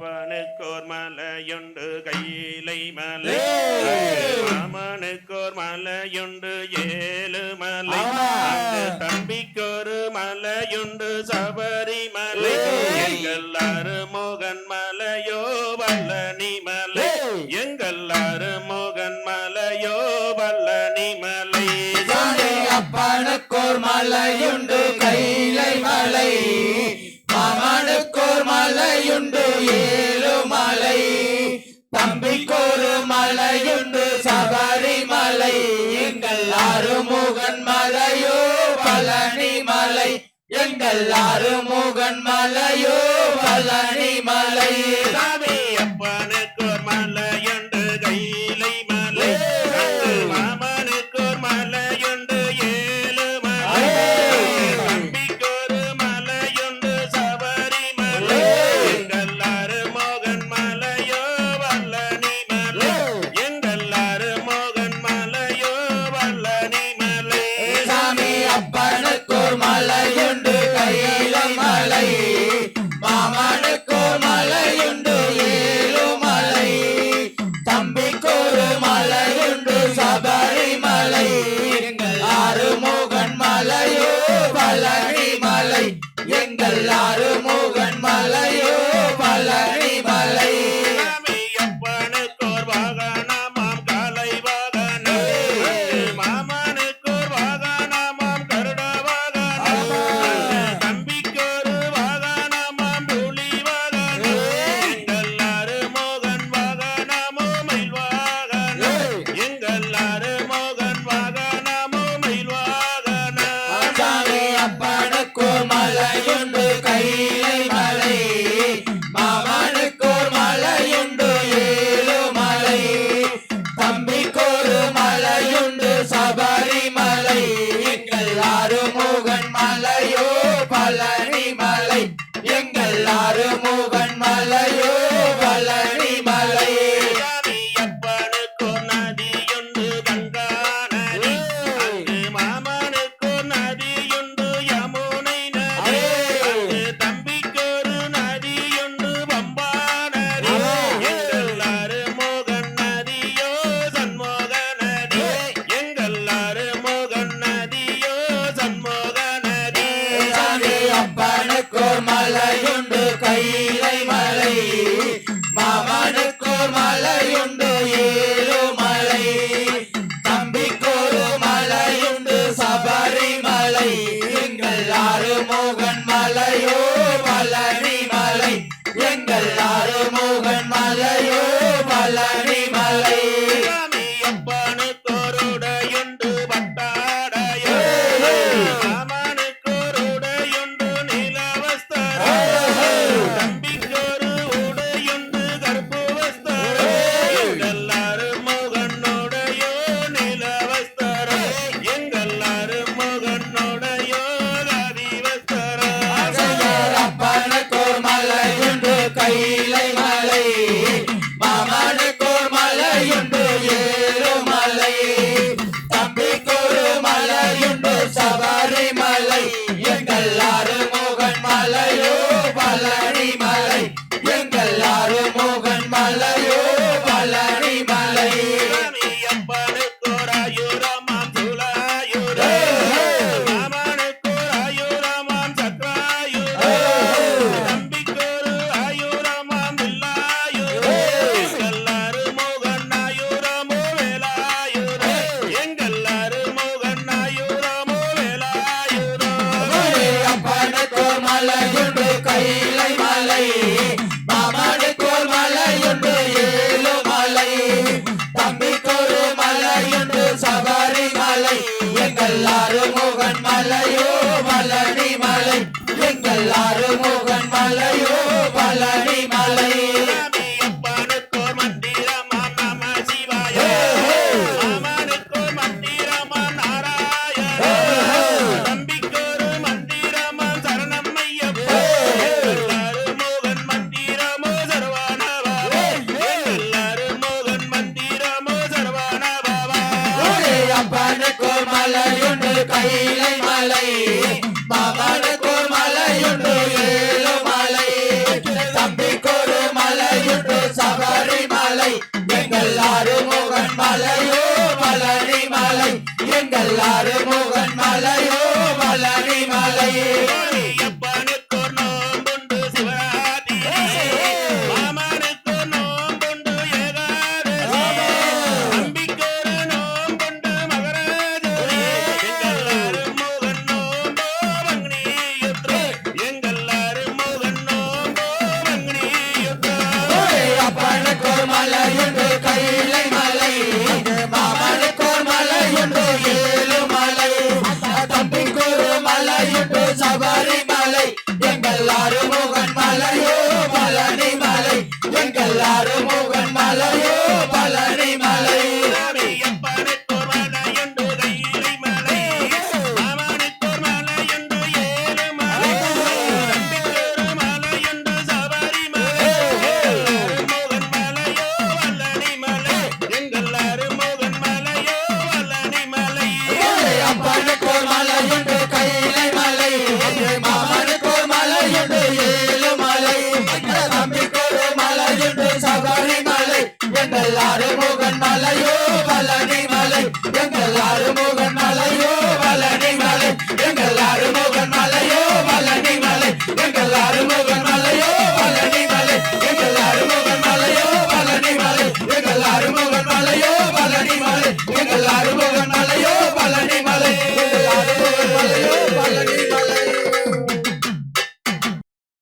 ஐயப்பனுக்கோர் மலையுண்டு கையிலை மலை. ராமனுக்கோர் மலையுண்டு ஏழு மலை. தம்பிக்கோரு மலையுண்டு சபரிமலை எங்கள் அருமோகன் மலையோ வல்லனி மலை. எங்கள் அருமோகன் மலையோ வல்லனி மலை. அப்பனுக்கோர் மலையுண்டு மலையுண்டு ஏழு மலை. தம்பிக்கொரு மலையுண்டு சபரிமலை. எங்கள் அருமுகன் மலையோ பழனி மலை. எங்கள் அருமுகன் மலையோ பழனி மலை. நீலை மலை மாமனுக்கோர் மலையுண்டு ஏழு மலை. தம்பிக்கோரு மலையுண்டு சபரிமலை. எங்கள் ஆறு மோகன் மலை ஏழை மலை பாபாடு கோல் மலையுண்டு ஏழு மலை தம்பிக்கொரு மலையுண்டு சபரி மலை எங்கள்ளாறு முகன் மலையோ மலடி மலை எங்கள்ளாறு முகன் மலை மயிலை மலை மகனுக்கு மலையுண்டு ஏழு மலை. தம்பிக்கொரு மலையுண்டு சபரி மலை எங்கள் ஆறு முகன் மலையோ மலரி மலை எங்கள் ஆறு முகன் சபரிமலை எங்கள்லாரு முகன் மலையோ பழனி மலை எங்கள்லாரு முகன் மலையோ பழனி மலை அப்பனுக்கு